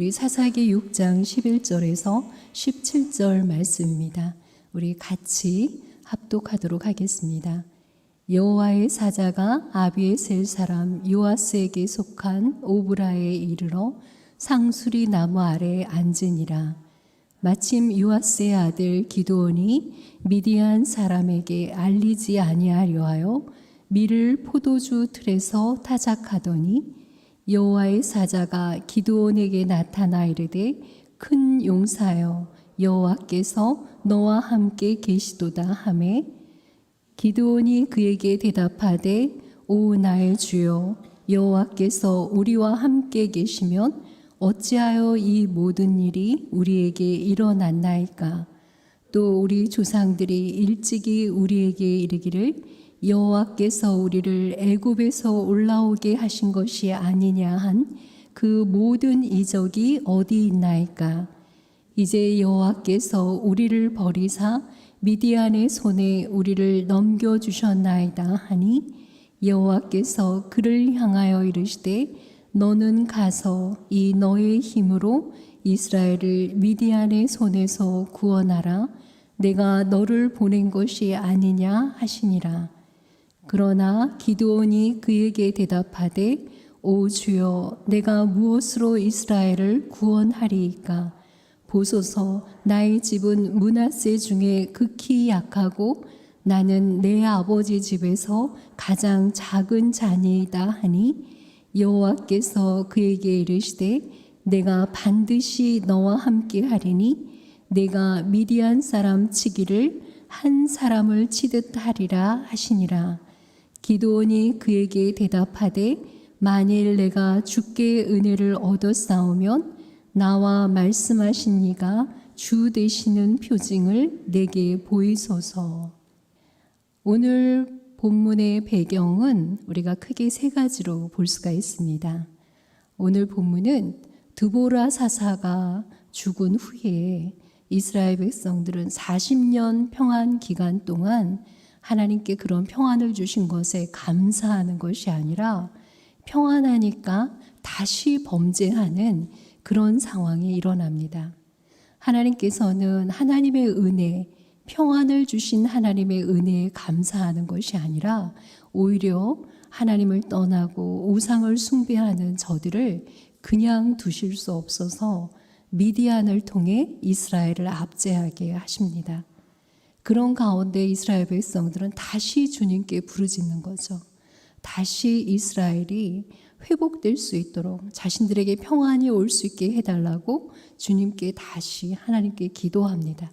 우리 사사기 6장 11절에서 17절 말씀입니다. 우리 같이 합독하도록 하겠습니다. 여호와의 사자가 아비에셀 사람 요아스에게 속한 오브라에 이르러 상수리 나무 아래에 앉으니라. 마침 요아스의 아들 기도온이 미디안 사람에게 알리지 아니하려 하여 밀을 포도주 틀에서 타작하더니 여호와의 사자가 기드온에게 나타나 이르되 큰 용사여 여호와께서 너와 함께 계시도다 하매 기드온이 그에게 대답하되 오 나의 주여 여호와께서 우리와 함께 계시면 어찌하여 이 모든 일이 우리에게 일어났나이까? 또 우리 조상들이 일찍이 우리에게 이르기를 여호와께서 우리를 애굽에서 올라오게 하신 것이 아니냐 한 그 모든 이적이 어디 있나이까? 이제 여호와께서 우리를 버리사 미디안의 손에 우리를 넘겨 주셨나이다 하니 여호와께서 그를 향하여 이르시되 너는 가서 이 너의 힘으로 이스라엘을 미디안의 손에서 구원하라. 내가 너를 보낸 것이 아니냐 하시니라 그러나 기드온이 그에게 대답하되 오 주여 내가 무엇으로 이스라엘을 구원하리이까? 보소서 나의 집은 문하세 중에 극히 약하고 나는 내 아버지 집에서 가장 작은 자니이다 하니 여호와께서 그에게 이르시되 내가 반드시 너와 함께 하리니 내가 미디안 사람 치기를 한 사람을 치듯 하리라 하시니라 기도원이 그에게 대답하되 만일 내가 주께 은혜를 얻었사오면 나와 말씀하신 이가 주 되시는 표징을 내게 보이소서. 오늘 본문의 배경은 우리가 크게 세 가지로 볼 수가 있습니다. 오늘 본문은 드보라 사사가 죽은 후에 이스라엘 백성들은 40년 평안 기간 동안 하나님께 그런 평안을 주신 것에 감사하는 것이 아니라 평안하니까 다시 범죄하는 그런 상황이 일어납니다. 하나님께서는 하나님의 은혜, 평안을 주신 하나님의 은혜에 감사하는 것이 아니라 오히려 하나님을 떠나고 우상을 숭배하는 저들을 그냥 두실 수 없어서 미디안을 통해 이스라엘을 압제하게 하십니다. 그런 가운데 이스라엘 백성들은 다시 주님께 부르짖는 거죠. 다시 이스라엘이 회복될 수 있도록 자신들에게 평안이 올 수 있게 해달라고 주님께 다시 하나님께 기도합니다.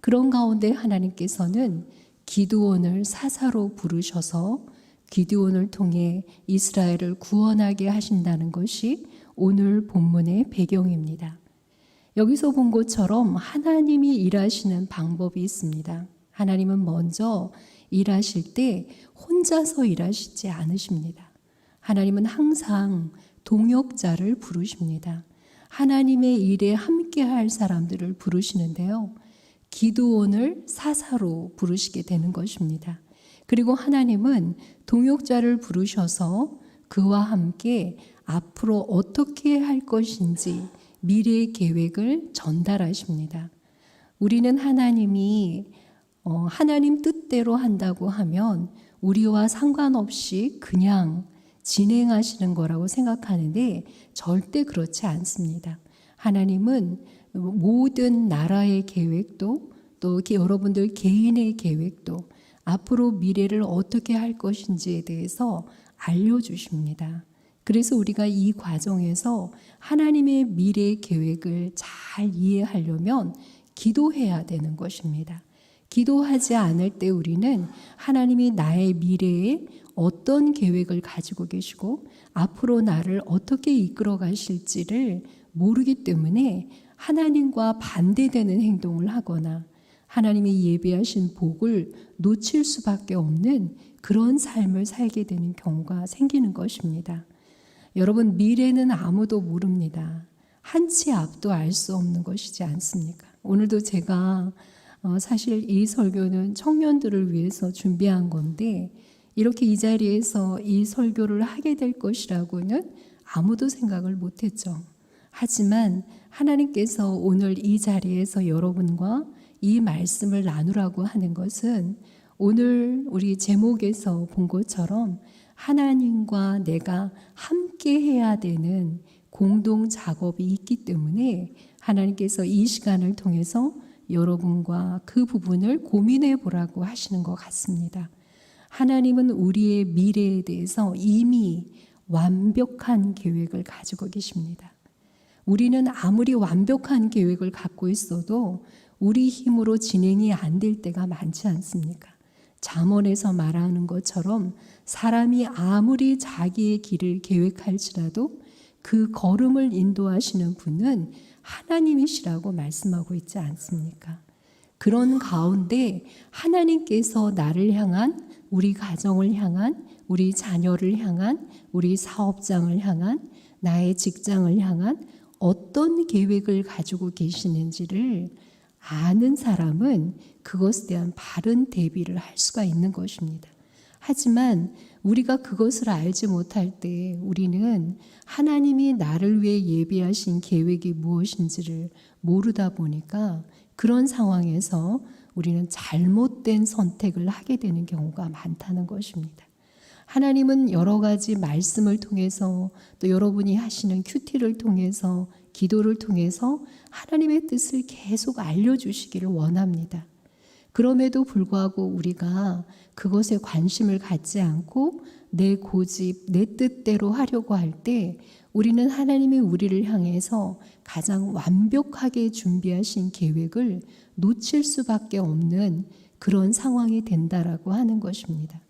그런 가운데 하나님께서는 기드온을 사사로 부르셔서 기드온을 통해 이스라엘을 구원하게 하신다는 것이 오늘 본문의 배경입니다. 여기서 본 것처럼 하나님이 일하시는 방법이 있습니다. 하나님은 먼저 일하실 때 혼자서 일하시지 않으십니다. 하나님은 항상 동역자를 부르십니다. 하나님의 일에 함께 할 사람들을 부르시는데요. 기도원을 사사로 부르시게 되는 것입니다. 그리고 하나님은 동역자를 부르셔서 그와 함께 앞으로 어떻게 할 것인지 미래의 계획을 전달하십니다. 우리는 하나님이 어, 하나님 뜻대로 한다고 하면 우리와 상관없이 그냥 진행하시는 거라고 생각하는데 절대 그렇지 않습니다. 하나님은 모든 나라의 계획도 또 여러분들 개인의 계획도 앞으로 미래를 어떻게 할 것인지에 대해서 알려주십니다. 그래서 우리가 이 과정에서 하나님의 미래 계획을 잘 이해하려면 기도해야 되는 것입니다. 기도하지 않을 때 우리는 하나님이 나의 미래에 어떤 계획을 가지고 계시고 앞으로 나를 어떻게 이끌어 가실지를 모르기 때문에 하나님과 반대되는 행동을 하거나 하나님이 예배하신 복을 놓칠 수밖에 없는 그런 삶을 살게 되는 경우가 생기는 것입니다. 여러분, 미래는 아무도 모릅니다. 한 치 앞도 알 수 없는 것이지 않습니까? 오늘도 제가 어, 사실 이 설교는 청년들을 위해서 준비한 건데, 이렇게 이 자리에서 이 설교를 하게 될 것이라고는 아무도 생각을 못 했죠. 하지만 하나님께서 오늘 이 자리에서 여러분과 이 말씀을 나누라고 하는 것은 오늘 우리 제목에서 본 것처럼 하나님과 내가 함께 해야 되는 공동 작업이 있기 때문에 하나님께서 이 시간을 통해서 여러분과 그 부분을 고민해 보라고 하시는 것 같습니다. 하나님은 우리의 미래에 대해서 이미 완벽한 계획을 가지고 계십니다. 우리는 아무리 완벽한 계획을 갖고 있어도 우리 힘으로 진행이 안 될 때가 많지 않습니까? 잠언에서 말하는 것처럼 사람이 아무리 자기의 길을 계획할지라도 그 걸음을 인도하시는 분은 하나님이시라고 말씀하고 있지 않습니까? 그런 가운데 하나님께서 나를 향한 우리 가정을 향한 우리 자녀를 향한 우리 사업장을 향한 나의 직장을 향한 어떤 계획을 가지고 계시는지를 아는 사람은 그것에 대한 바른 대비를 할 수가 있는 것입니다. 하지만 우리가 그것을 알지 못할 때 우리는 하나님이 나를 위해 예비하신 계획이 무엇인지를 모르다 보니까 그런 상황에서 우리는 잘못된 선택을 하게 되는 경우가 많다는 것입니다. 하나님은 여러 가지 말씀을 통해서 또 여러분이 하시는 큐티를 통해서 기도를 통해서 하나님의 뜻을 계속 알려주시기를 원합니다. 그럼에도 불구하고 우리가 그것에 관심을 갖지 않고 내 고집, 내 뜻대로 하려고 할 때 우리는 하나님이 우리를 향해서 가장 완벽하게 준비하신 계획을 놓칠 수밖에 없는 그런 상황이 된다라고 하는 것입니다.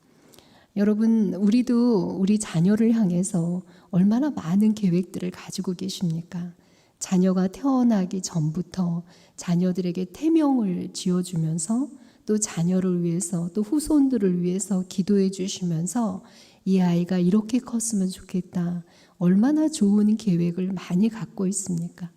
여러분, 우리도 우리 자녀를 향해서 얼마나 많은 계획들을 가지고 계십니까? 자녀가 태어나기 전부터 자녀들에게 태명을 지어주면서 또 자녀를 위해서 또 후손들을 위해서 기도해 주시면서 이 아이가 이렇게 컸으면 좋겠다. 얼마나 좋은 계획을 많이 갖고 있습니까?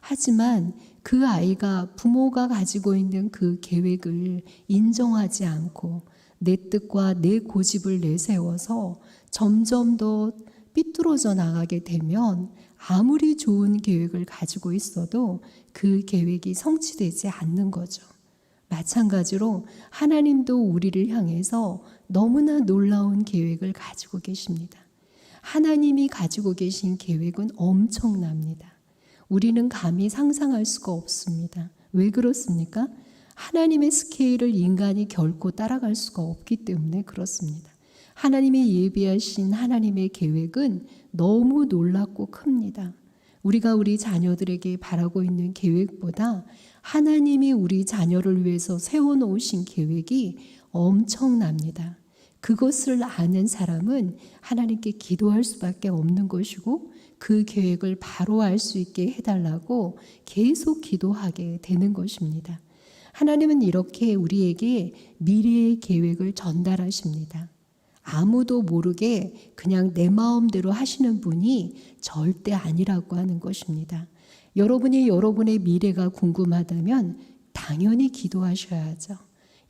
하지만 그 아이가 부모가 가지고 있는 그 계획을 인정하지 않고 내 뜻과 내 고집을 내세워서 점점 더 삐뚤어져 나가게 되면 아무리 좋은 계획을 가지고 있어도 그 계획이 성취되지 않는 거죠. 마찬가지로 하나님도 우리를 향해서 너무나 놀라운 계획을 가지고 계십니다. 하나님이 가지고 계신 계획은 엄청납니다. 우리는 감히 상상할 수가 없습니다. 왜 그렇습니까? 하나님의 스케일을 인간이 결코 따라갈 수가 없기 때문에 그렇습니다. 하나님의 예비하신 하나님의 계획은 너무 놀랍고 큽니다. 우리가 우리 자녀들에게 바라고 있는 계획보다 하나님이 우리 자녀를 위해서 세워놓으신 계획이 엄청납니다. 그것을 아는 사람은 하나님께 기도할 수밖에 없는 것이고 그 계획을 바로 알 수 있게 해달라고 계속 기도하게 되는 것입니다. 하나님은 이렇게 우리에게 미래의 계획을 전달하십니다. 아무도 모르게 그냥 내 마음대로 하시는 분이 절대 아니라고 하는 것입니다. 여러분이 여러분의 미래가 궁금하다면 당연히 기도하셔야죠.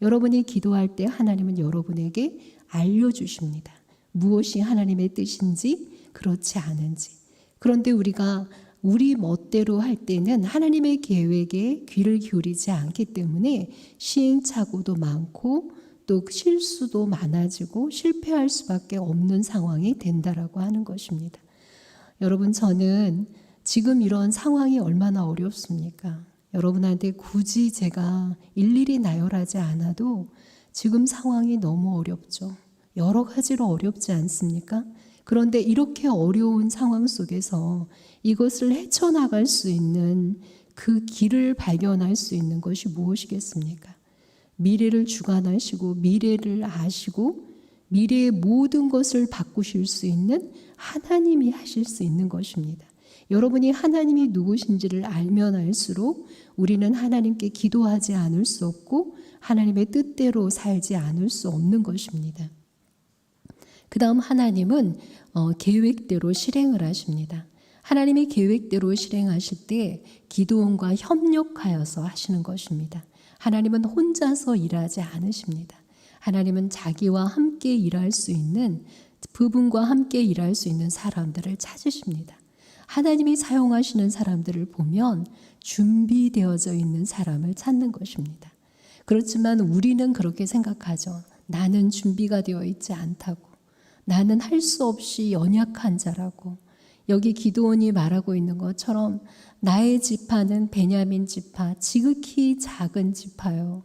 여러분이 기도할 때 하나님은 여러분에게 알려주십니다. 무엇이 하나님의 뜻인지 그렇지 않은지. 그런데 우리가 우리 멋대로 할 때는 하나님의 계획에 귀를 기울이지 않기 때문에 시행착오도 많고 또 실수도 많아지고 실패할 수밖에 없는 상황이 된다라고 하는 것입니다. 여러분 저는 지금 이런 상황이 얼마나 어렵습니까? 여러분한테 굳이 제가 일일이 나열하지 않아도 지금 상황이 너무 어렵죠. 여러 가지로 어렵지 않습니까? 그런데 이렇게 어려운 상황 속에서 이것을 헤쳐나갈 수 있는 그 길을 발견할 수 있는 것이 무엇이겠습니까? 미래를 주관하시고 미래를 아시고 미래의 모든 것을 바꾸실 수 있는 하나님이 하실 수 있는 것입니다. 여러분이 하나님이 누구신지를 알면 알수록 우리는 하나님께 기도하지 않을 수 없고 하나님의 뜻대로 살지 않을 수 없는 것입니다. 그 다음 하나님은 어, 계획대로 실행을 하십니다. 하나님이 계획대로 실행하실 때 기도원과 협력하여서 하시는 것입니다. 하나님은 혼자서 일하지 않으십니다. 하나님은 자기와 함께 일할 수 있는 부분과 함께 일할 수 있는 사람들을 찾으십니다. 하나님이 사용하시는 사람들을 보면 준비되어져 있는 사람을 찾는 것입니다. 그렇지만 우리는 그렇게 생각하죠. 나는 준비가 되어 있지 않다고. 나는 할 수 없이 연약한 자라고. 여기 기도원이 말하고 있는 것처럼 나의 지파는 베냐민 지파, 지극히 작은 지파요.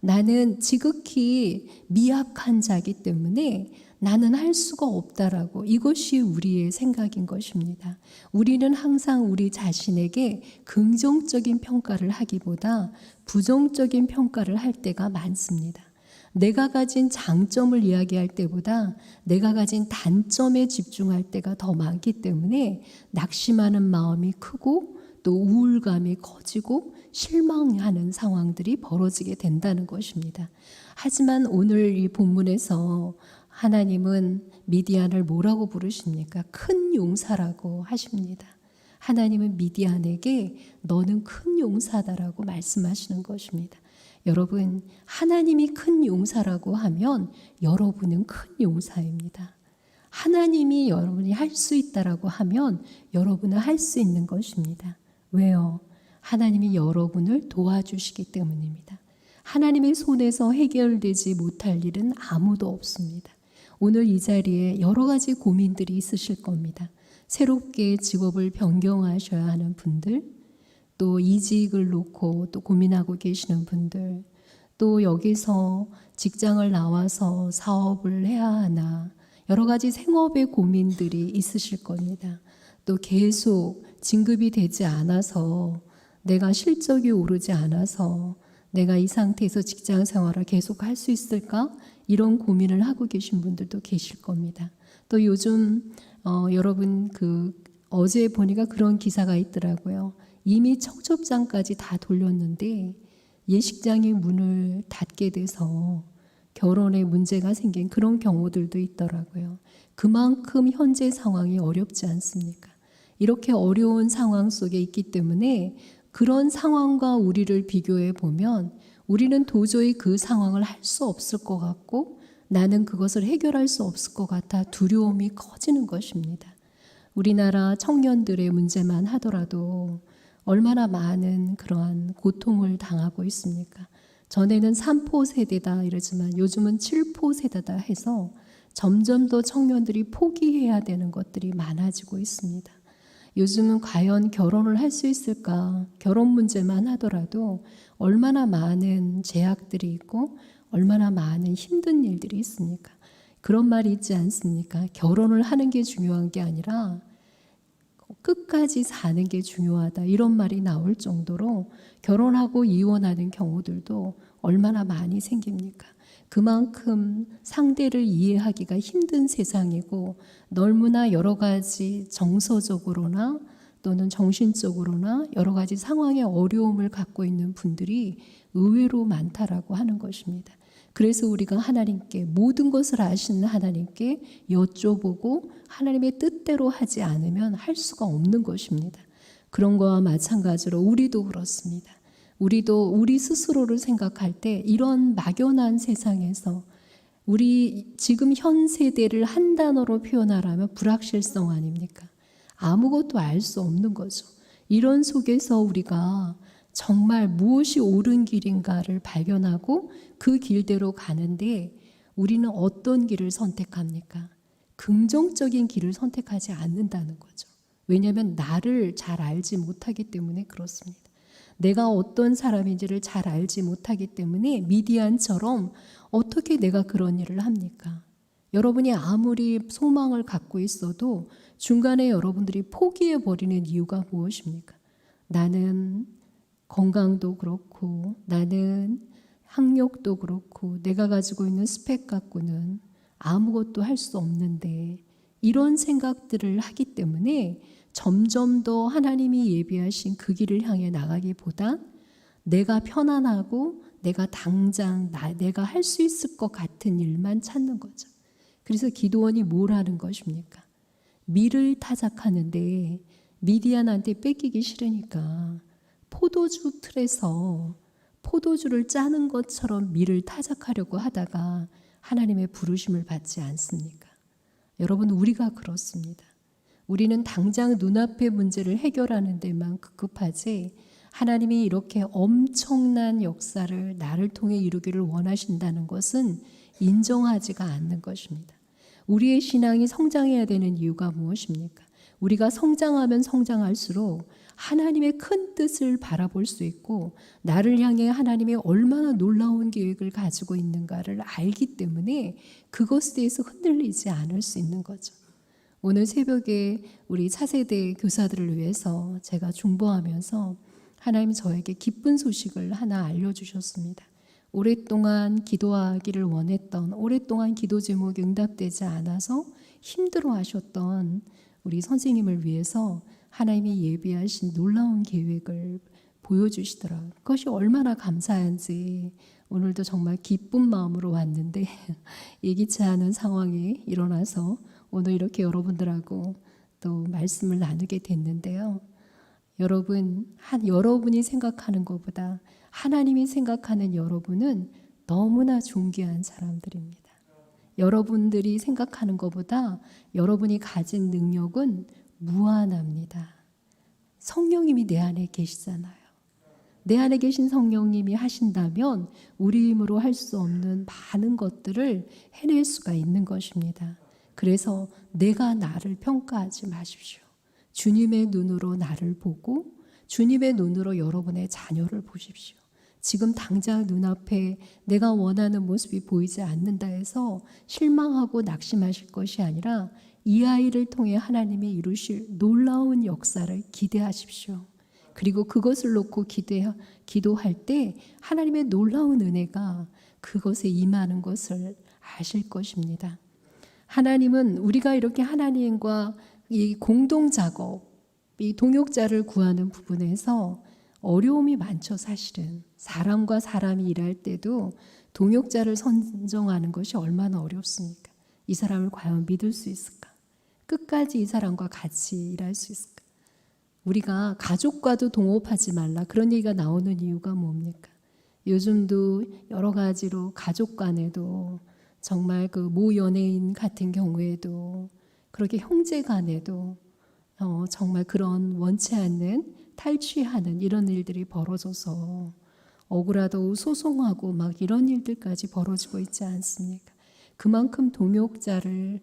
나는 지극히 미약한 자기 때문에 나는 할 수가 없다라고 이것이 우리의 생각인 것입니다. 우리는 항상 우리 자신에게 긍정적인 평가를 하기보다 부정적인 평가를 할 때가 많습니다. 내가 가진 장점을 이야기할 때보다 내가 가진 단점에 집중할 때가 더 많기 때문에 낙심하는 마음이 크고 또 우울감이 커지고 실망하는 상황들이 벌어지게 된다는 것입니다. 하지만 오늘 이 본문에서 하나님은 미디안을 뭐라고 부르십니까? 큰 용사라고 하십니다. 하나님은 미디안에게 너는 큰 용사다라고 말씀하시는 것입니다. 여러분, 하나님이 큰 용사라고 하면 여러분은 큰 용사입니다. 하나님이 여러분이 할 수 있다라고 하면 여러분은 할 수 있는 것입니다. 왜요? 하나님이 여러분을 도와주시기 때문입니다. 하나님의 손에서 해결되지 못할 일은 아무도 없습니다. 오늘 이 자리에 여러 가지 고민들이 있으실 겁니다. 새롭게 직업을 변경하셔야 하는 분들, 또 이직을 놓고 또 고민하고 계시는 분들, 또 여기서 직장을 나와서 사업을 해야 하나, 여러 가지 생업의 고민들이 있으실 겁니다. 또 계속 진급이 되지 않아서 내가 실적이 오르지 않아서 내가 이 상태에서 직장 생활을 계속 할 수 있을까? 이런 고민을 하고 계신 분들도 계실 겁니다. 또 요즘 어, 여러분 그 어제 보니까 그런 기사가 있더라고요. 이미 청첩장까지 다 돌렸는데 예식장이 문을 닫게 돼서 결혼에 문제가 생긴 그런 경우들도 있더라고요. 그만큼 현재 상황이 어렵지 않습니까? 이렇게 어려운 상황 속에 있기 때문에 그런 상황과 우리를 비교해 보면 우리는 도저히 그 상황을 할 수 없을 것 같고 나는 그것을 해결할 수 없을 것 같아 두려움이 커지는 것입니다. 우리나라 청년들의 문제만 하더라도 얼마나 많은 그러한 고통을 당하고 있습니까? 전에는 3포 세대다 이러지만 요즘은 7포 세대다 해서 점점 더 청년들이 포기해야 되는 것들이 많아지고 있습니다. 요즘은 과연 결혼을 할 수 있을까? 결혼 문제만 하더라도 얼마나 많은 제약들이 있고 얼마나 많은 힘든 일들이 있습니까? 그런 말이 있지 않습니까? 결혼을 하는 게 중요한 게 아니라 끝까지 사는 게 중요하다. 이런 말이 나올 정도로 결혼하고 이혼하는 경우들도 얼마나 많이 생깁니까? 그만큼 상대를 이해하기가 힘든 세상이고 너무나 여러 가지 정서적으로나 또는 정신적으로나 여러 가지 상황의 어려움을 갖고 있는 분들이 의외로 많다라고 하는 것입니다. 그래서 우리가 하나님께 모든 것을 아시는 하나님께 여쭤보고 하나님의 뜻대로 하지 않으면 할 수가 없는 것입니다. 그런 거와 마찬가지로 우리도 그렇습니다. 우리도 우리 스스로를 생각할 때 이런 막연한 세상에서 우리 지금 현 세대를 한 단어로 표현하라면 불확실성 아닙니까? 아무것도 알 수 없는 거죠. 이런 속에서 우리가 정말 무엇이 옳은 길인가를 발견하고 그 길대로 가는데 우리는 어떤 길을 선택합니까? 긍정적인 길을 선택하지 않는다는 거죠. 왜냐하면 나를 잘 알지 못하기 때문에 그렇습니다. 내가 어떤 사람인지를 잘 알지 못하기 때문에 미디안처럼 어떻게 내가 그런 일을 합니까? 여러분이 아무리 소망을 갖고 있어도 중간에 여러분들이 포기해 버리는 이유가 무엇입니까? 나는 건강도 그렇고 나는 학력도 그렇고 내가 가지고 있는 스펙 갖고는 아무것도 할 수 없는데 이런 생각들을 하기 때문에 점점 더 하나님이 예비하신 그 길을 향해 나가기보다 내가 편안하고 내가 당장 나, 내가 할 수 있을 것 같은 일만 찾는 거죠. 그래서 기도원이 뭘 하는 것입니까? 밀을 타작하는데 미디안한테 뺏기기 싫으니까 포도주 틀에서 포도주를 짜는 것처럼 밀을 타작하려고 하다가 하나님의 부르심을 받지 않습니까? 여러분, 우리가 그렇습니다. 우리는 당장 눈앞의 문제를 해결하는 데만 급급하지 하나님이 이렇게 엄청난 역사를 나를 통해 이루기를 원하신다는 것은 인정하지가 않는 것입니다. 우리의 신앙이 성장해야 되는 이유가 무엇입니까? 우리가 성장하면 성장할수록 하나님의 큰 뜻을 바라볼 수 있고 나를 향해 하나님이 얼마나 놀라운 계획을 가지고 있는가를 알기 때문에 그것에 대해서 흔들리지 않을 수 있는 거죠. 오늘 새벽에 우리 차세대 교사들을 위해서 제가 중보하면서 하나님 저에게 기쁜 소식을 하나 알려주셨습니다. 오랫동안 기도하기를 원했던 오랫동안 기도 제목이 응답되지 않아서 힘들어 하셨던 우리 선생님을 위해서 하나님이 예비하신 놀라운 계획을 보여주시더라고요. 그것이 얼마나 감사한지 오늘도 정말 기쁜 마음으로 왔는데 예기치 않은 상황이 일어나서 오늘 이렇게 여러분들하고 또 말씀을 나누게 됐는데요. 여러분, 한 여러분이 생각하는 것보다 하나님이 생각하는 여러분은 너무나 존귀한 사람들입니다. 여러분들이 생각하는 것보다 여러분이 가진 능력은 무한합니다. 성령님이 내 안에 계시잖아요. 내 안에 계신 성령님이 하신다면 우리 힘으로 할 수 없는 많은 것들을 해낼 수가 있는 것입니다. 그래서 내가 나를 평가하지 마십시오. 주님의 눈으로 나를 보고 주님의 눈으로 여러분의 자녀를 보십시오. 지금 당장 눈앞에 내가 원하는 모습이 보이지 않는다 해서 실망하고 낙심하실 것이 아니라 이 아이를 통해 하나님이 이루실 놀라운 역사를 기대하십시오. 그리고 그것을 놓고 기대, 기도할 때 하나님의 놀라운 은혜가 그것에 임하는 것을 아실 것입니다. 하나님은 우리가 이렇게 하나님과 이 공동 작업, 이 동역자를 구하는 부분에서 어려움이 많죠, 사실은. 사람과 사람이 일할 때도 동역자를 선정하는 것이 얼마나 어렵습니까? 이 사람을 과연 믿을 수 있을까? 끝까지 이 사람과 같이 일할 수 있을까? 우리가 가족과도 동업하지 말라. 그런 얘기가 나오는 이유가 뭡니까? 요즘도 여러 가지로 가족 간에도 정말 그 모 연예인 같은 경우에도 그렇게 형제 간에도 어, 정말 그런 원치 않는 탈취하는 이런 일들이 벌어져서 억울하다고 소송하고 막 이런 일들까지 벌어지고 있지 않습니까? 그만큼 동역자를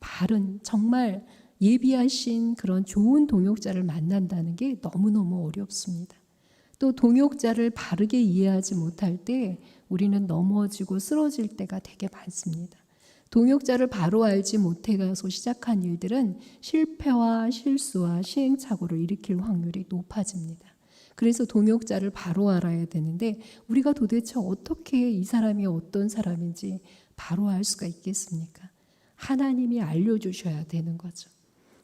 바른 정말 예비하신 그런 좋은 동역자를 만난다는 게 너무너무 어렵습니다. 또 동역자를 바르게 이해하지 못할 때 우리는 넘어지고 쓰러질 때가 되게 많습니다. 동역자를 바로 알지 못해가서 시작한 일들은 실패와 실수와 시행착오를 일으킬 확률이 높아집니다. 그래서 동역자를 바로 알아야 되는데 우리가 도대체 어떻게 이 사람이 어떤 사람인지 바로 알 수가 있겠습니까? 하나님이 알려주셔야 되는 거죠.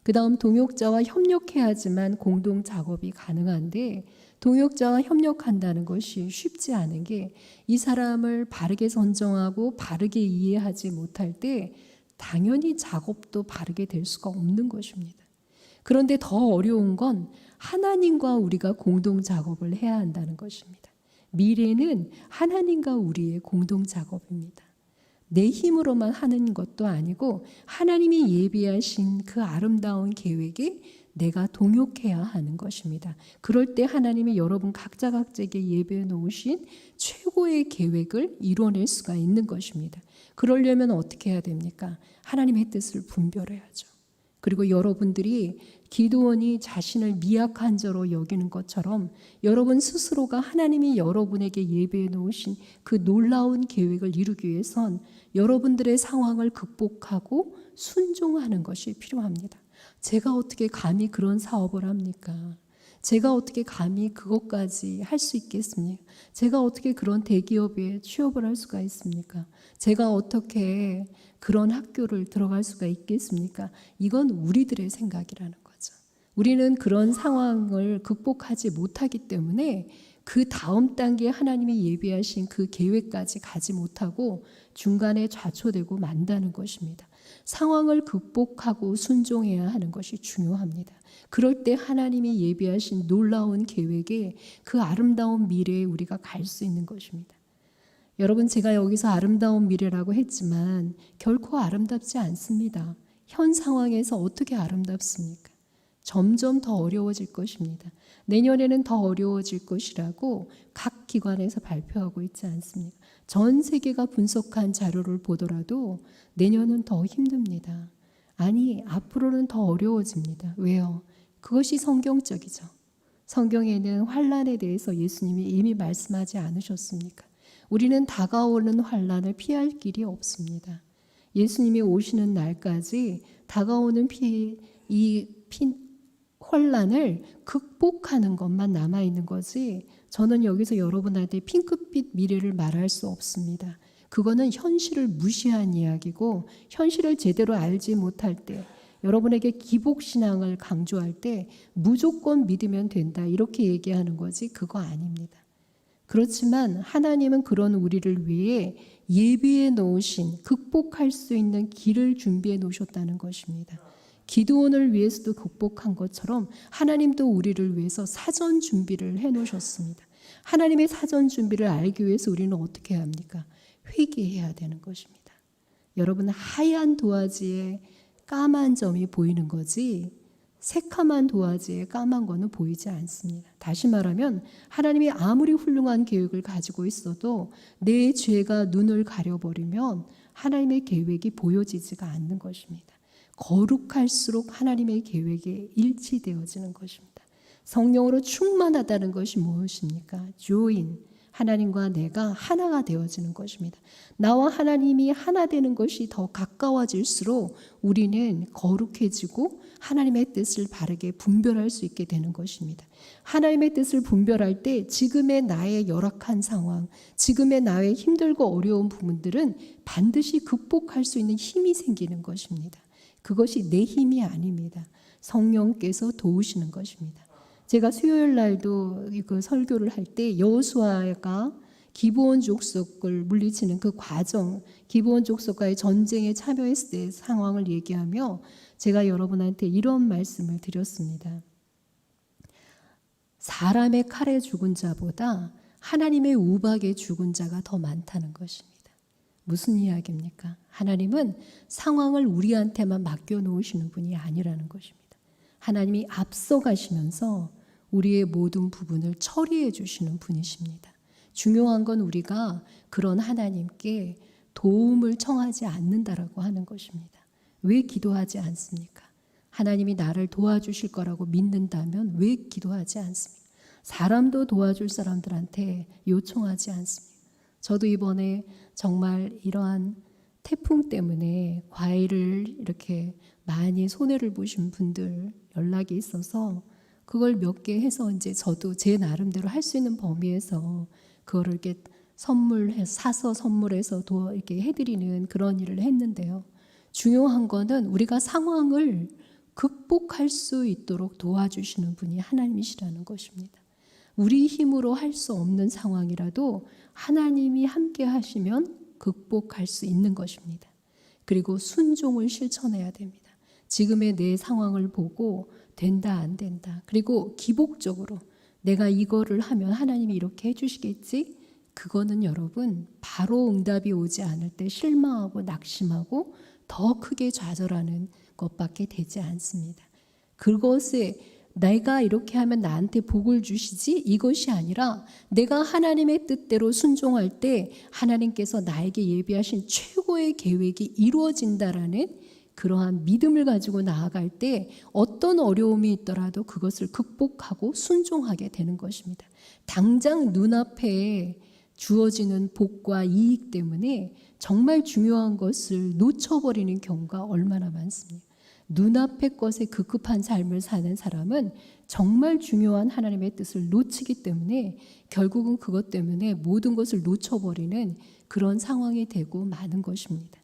그 다음 동역자와 협력해야지만 공동 작업이 가능한데 동역자와 협력한다는 것이 쉽지 않은 게 이 사람을 바르게 선정하고 바르게 이해하지 못할 때 당연히 작업도 바르게 될 수가 없는 것입니다. 그런데 더 어려운 건 하나님과 우리가 공동 작업을 해야 한다는 것입니다. 미래는 하나님과 우리의 공동 작업입니다. 내 힘으로만 하는 것도 아니고 하나님이 예비하신 그 아름다운 계획에 내가 동역해야 하는 것입니다. 그럴 때 하나님이 여러분 각자 각자에게 예배해 놓으신 최고의 계획을 이뤄낼 수가 있는 것입니다. 그러려면 어떻게 해야 됩니까? 하나님의 뜻을 분별해야죠. 그리고 여러분들이 기도원이 자신을 미약한 자로 여기는 것처럼 여러분 스스로가 하나님이 여러분에게 예배해 놓으신 그 놀라운 계획을 이루기 위해선 여러분들의 상황을 극복하고 순종하는 것이 필요합니다. 제가 어떻게 감히 그런 사업을 합니까? 제가 어떻게 감히 그것까지 할 수 있겠습니까? 제가 어떻게 그런 대기업에 취업을 할 수가 있습니까? 제가 어떻게 그런 학교를 들어갈 수가 있겠습니까? 이건 우리들의 생각이라는 거죠. 우리는 그런 상황을 극복하지 못하기 때문에 그 다음 단계에 하나님이 예비하신 그 계획까지 가지 못하고 중간에 좌초되고 만다는 것입니다. 상황을 극복하고 순종해야 하는 것이 중요합니다. 그럴 때 하나님이 예비하신 놀라운 계획에 그 아름다운 미래에 우리가 갈 수 있는 것입니다. 여러분, 제가 여기서 아름다운 미래라고 했지만 결코 아름답지 않습니다. 현 상황에서 어떻게 아름답습니까? 점점 더 어려워질 것입니다. 내년에는 더 어려워질 것이라고 각 기관에서 발표하고 있지 않습니까? 전 세계가 분석한 자료를 보더라도 내년은 더 힘듭니다. 아니, 앞으로는 더 어려워집니다. 왜요? 그것이 성경적이죠. 성경에는 환란에 대해서 예수님이 이미 말씀하지 않으셨습니까? 우리는 다가오는 환란을 피할 길이 없습니다. 예수님이 오시는 날까지 다가오는 피, 이 피, 혼란을 극복하는 것만 남아 있는 거지. 저는 여기서 여러분한테 핑크빛 미래를 말할 수 없습니다. 그거는 현실을 무시한 이야기고 현실을 제대로 알지 못할 때 여러분에게 기복 신앙을 강조할 때 무조건 믿으면 된다 이렇게 얘기하는 거지 그거 아닙니다. 그렇지만 하나님은 그런 우리를 위해 예비해 놓으신 극복할 수 있는 길을 준비해 놓으셨다는 것입니다. 기도원을 위해서도 극복한 것처럼 하나님도 우리를 위해서 사전 준비를 해 놓으셨습니다. 하나님의 사전 준비를 알기 위해서 우리는 어떻게 해야 합니까? 회개해야 되는 것입니다. 여러분 하얀 도화지에 까만 점이 보이는 거지 새카만 도화지에 까만 거는 보이지 않습니다. 다시 말하면 하나님이 아무리 훌륭한 계획을 가지고 있어도 내 죄가 눈을 가려버리면 하나님의 계획이 보여지지가 않는 것입니다. 거룩할수록 하나님의 계획에 일치되어지는 것입니다. 성령으로 충만하다는 것이 무엇입니까? 조인, 하나님과 내가 하나가 되어지는 것입니다. 나와 하나님이 하나 되는 것이 더 가까워질수록 우리는 거룩해지고 하나님의 뜻을 바르게 분별할 수 있게 되는 것입니다. 하나님의 뜻을 분별할 때 지금의 나의 열악한 상황, 지금의 나의 힘들고 어려운 부분들은 반드시 극복할 수 있는 힘이 생기는 것입니다. 그것이 내 힘이 아닙니다. 성령께서 도우시는 것입니다. 제가 수요일 날도 그 설교를 할 때 여호수아가 기브온 족속을 물리치는 그 과정, 기브온 족속과의 전쟁에 참여했을 때 상황을 얘기하며 제가 여러분한테 이런 말씀을 드렸습니다. 사람의 칼에 죽은 자보다 하나님의 우박에 죽은 자가 더 많다는 것입니다. 무슨 이야기입니까? 하나님은 상황을 우리한테만 맡겨 놓으시는 분이 아니라는 것입니다. 하나님이 앞서가시면서 우리의 모든 부분을 처리해 주시는 분이십니다. 중요한 건 우리가 그런 하나님께 도움을 청하지 않는다라고 하는 것입니다. 왜 기도하지 않습니까? 하나님이 나를 도와주실 거라고 믿는다면 왜 기도하지 않습니까? 사람도 도와줄 사람들한테 요청하지 않습니까? 저도 이번에 정말 이러한 태풍 때문에 과일을 이렇게 많이 손해를 보신 분들 연락이 있어서 그걸 몇 개 해서 이제 저도 제 나름대로 할 수 있는 범위에서 그거를 이렇게 선물해 사서 선물해서 도 이렇게 해드리는 그런 일을 했는데요. 중요한 거는 우리가 상황을 극복할 수 있도록 도와주시는 분이 하나님이시라는 것입니다. 우리 힘으로 할 수 없는 상황이라도 하나님이 함께 하시면 극복할 수 있는 것입니다. 그리고 순종을 실천해야 됩니다. 지금의 내 상황을 보고 된다 안 된다. 그리고 기복적으로 내가 이거를 하면 하나님이 이렇게 해주시겠지? 그거는 여러분 바로 응답이 오지 않을 때 실망하고 낙심하고 더 크게 좌절하는 것밖에 되지 않습니다. 그것에 내가 이렇게 하면 나한테 복을 주시지 이것이 아니라 내가 하나님의 뜻대로 순종할 때 하나님께서 나에게 예비하신 최고의 계획이 이루어진다라는 그러한 믿음을 가지고 나아갈 때 어떤 어려움이 있더라도 그것을 극복하고 순종하게 되는 것입니다. 당장 눈앞에 주어지는 복과 이익 때문에 정말 중요한 것을 놓쳐버리는 경우가 얼마나 많습니까? 눈앞의 것에 급급한 삶을 사는 사람은 정말 중요한 하나님의 뜻을 놓치기 때문에 결국은 그것 때문에 모든 것을 놓쳐버리는 그런 상황이 되고 마는 것입니다.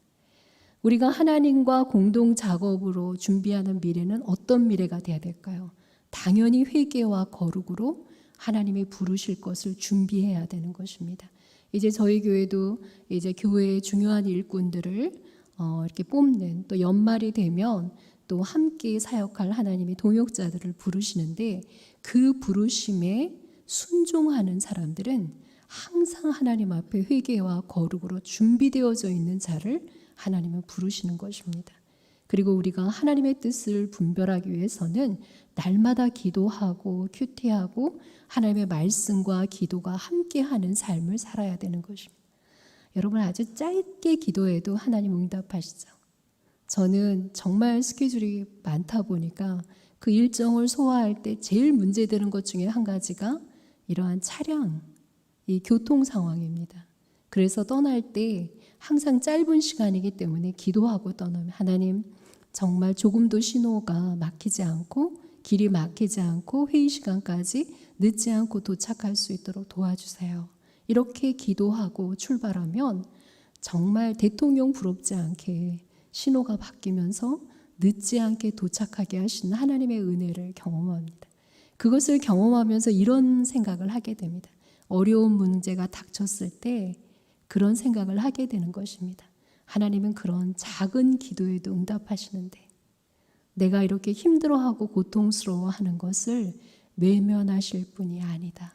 우리가 하나님과 공동 작업으로 준비하는 미래는 어떤 미래가 돼야 될까요? 당연히 회개와 거룩으로 하나님이 부르실 것을 준비해야 되는 것입니다. 이제 저희 교회도 이제 교회의 중요한 일꾼들을 어, 이렇게 뽑는 또 연말이 되면 또 함께 사역할 하나님의 동역자들을 부르시는데 그 부르심에 순종하는 사람들은 항상 하나님 앞에 회개와 거룩으로 준비되어져 있는 자를 하나님은 부르시는 것입니다. 그리고 우리가 하나님의 뜻을 분별하기 위해서는 날마다 기도하고 큐티하고 하나님의 말씀과 기도가 함께하는 삶을 살아야 되는 것입니다. 여러분 아주 짧게 기도해도 하나님 응답하시죠. 저는 정말 스케줄이 많다 보니까 그 일정을 소화할 때 제일 문제되는 것 중에 한 가지가 이러한 차량, 이 교통 상황입니다. 그래서 떠날 때 항상 짧은 시간이기 때문에 기도하고 떠나면 하나님 정말 조금도 신호가 막히지 않고 길이 막히지 않고 회의 시간까지 늦지 않고 도착할 수 있도록 도와주세요. 이렇게 기도하고 출발하면 정말 대통령 부럽지 않게 신호가 바뀌면서 늦지 않게 도착하게 하시는 하나님의 은혜를 경험합니다. 그것을 경험하면서 이런 생각을 하게 됩니다. 어려운 문제가 닥쳤을 때 그런 생각을 하게 되는 것입니다. 하나님은 그런 작은 기도에도 응답하시는데 내가 이렇게 힘들어하고 고통스러워하는 것을 외면하실 분이 아니다.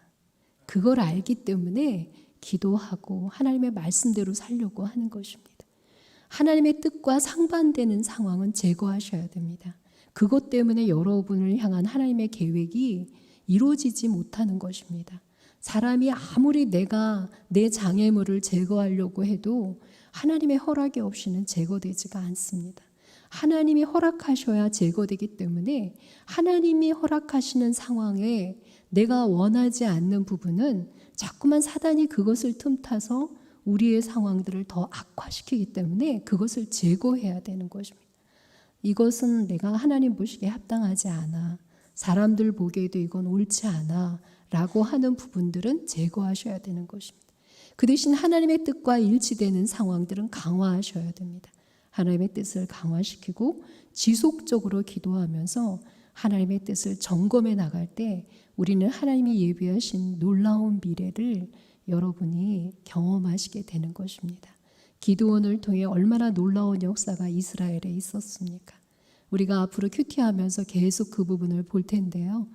그걸 알기 때문에 기도하고 하나님의 말씀대로 살려고 하는 것입니다. 하나님의 뜻과 상반되는 상황은 제거하셔야 됩니다. 그것 때문에 여러분을 향한 하나님의 계획이 이루어지지 못하는 것입니다. 사람이 아무리 내가 내 장애물을 제거하려고 해도 하나님의 허락이 없이는 제거되지가 않습니다. 하나님이 허락하셔야 제거되기 때문에 하나님이 허락하시는 상황에 내가 원하지 않는 부분은 자꾸만 사단이 그것을 틈타서 우리의 상황들을 더 악화시키기 때문에 그것을 제거해야 되는 것입니다. 이것은 내가 하나님 보시기에 합당하지 않아. 사람들 보기에도 이건 옳지 않아. 라고 하는 부분들은 제거하셔야 되는 것입니다. 그 대신 하나님의 뜻과 일치되는 상황들은 강화하셔야 됩니다. 하나님의 뜻을 강화시키고 지속적으로 기도하면서 하나님의 뜻을 점검해 나갈 때 우리는 하나님이 예비하신 놀라운 미래를 여러분이 경험하시게 되는 것입니다. 기도원을 통해 얼마나 놀라운 역사가 이스라엘에 있었습니까? 우리가 앞으로 큐티하면서 계속 그 부분을 볼 텐데요.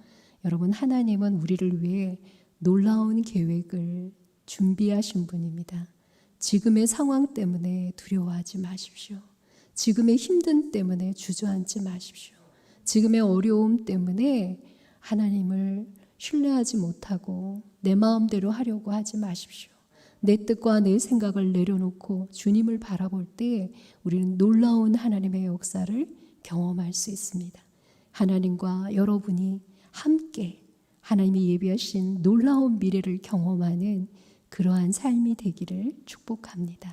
여러분 하나님은 우리를 위해 놀라운 계획을 준비하신 분입니다. 지금의 상황 때문에 두려워하지 마십시오. 지금의 힘든 때문에 주저앉지 마십시오. 지금의 어려움 때문에 하나님을 신뢰하지 못하고 내 마음대로 하려고 하지 마십시오. 내 뜻과 내 생각을 내려놓고 주님을 바라볼 때 우리는 놀라운 하나님의 역사를 경험할 수 있습니다. 하나님과 여러분이 함께 하나님이 예비하신 놀라운 미래를 경험하는 그러한 삶이 되기를 축복합니다.